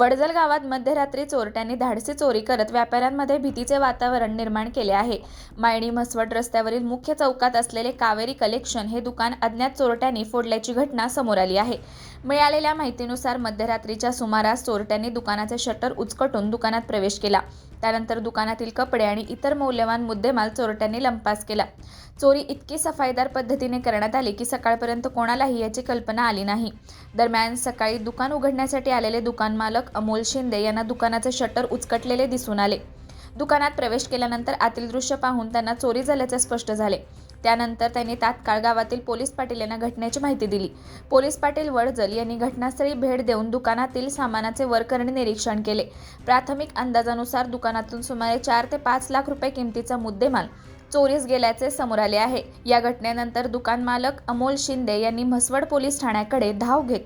वडजल गावात मध्यरात्री चोरट्यांनी धाडसी चोरी करत व्यापाऱ्यांमध्ये भीतीचे वातावरण निर्माण केले आहे. मायणी म्हसवड रस्त्यावरील मुख्य चौकात असलेले कावेरी कलेक्शन हे दुकान अज्ञात चोरट्यांनी फोडल्याची घटना समोर आली आहे. मिळालेल्या माहितीनुसार मध्यरात्रीच्या सुमारास चोरट्यांनी दुकानाचे शटर उचकटून दुकानात प्रवेश केला. त्यानंतर दुकानातील कपडे आणि इतर मौल्यवान मुद्देमाल चोरट्यांनी लंपास केला. चोरी इतकी सफाईदार पद्धतीने करण्यात आली की सकाळपर्यंत कोणालाही याची कल्पना आली नाही. दरम्यान सकाळी दुकान उघडण्यासाठी आलेले दुकान मालक अमोल शिंदे यांना दुकानाचे शटर उचकटलेले दिसून आले. दुकानात प्रवेश केल्यानंतर आतील दृश्य पाहून त्यांना चोरी झाल्याचे स्पष्ट झाले. त्यानंतर त्यांनी तात्काळ गावातील पोलीस पाटील यांना घटनेची माहिती दिली. पोलीस पाटील वडजल यांनी घटनास्थळी भेट देऊन दुकानातील सामानाचे वरकरणी निरीक्षण केले. प्राथमिक अंदाजानुसार दुकानातून सुमारे चार ते पाच लाख रुपये किमतीचा मुद्देमाल चोरीस गेल्याचे समोर आले आहे. या घटनेनंतर दुकान मालक अमोल शिंदे यांनी म्हसवड पोलीस ठाण्याकडे धाव घेत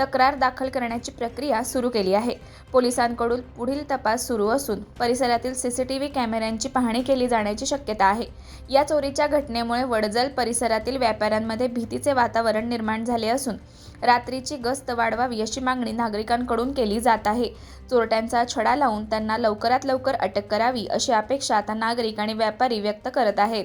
तक्रार दाखल करण्याची प्रक्रिया सुरू केली आहे. पोलिसांकडून पुढील तपास सुरू असून परिसरातील सीसीटीव्ही कॅमेऱ्यांची पाहणी केली जाण्याची शक्यता आहे. या चोरीच्या घटनेमुळे वडजल परिसरातील व्यापाऱ्यांमध्ये भीतीचे वातावरण निर्माण झाले असून रात्रीची गस्त वाढवावी अशी मागणी नागरिकांकडून केली जात आहे. चोरट्यांचा छडा लावून त्यांना लवकरात लवकर अटक करावी अशी अपेक्षा आता नागरिक आणि व्यापारी व्यक्त करत आहेत.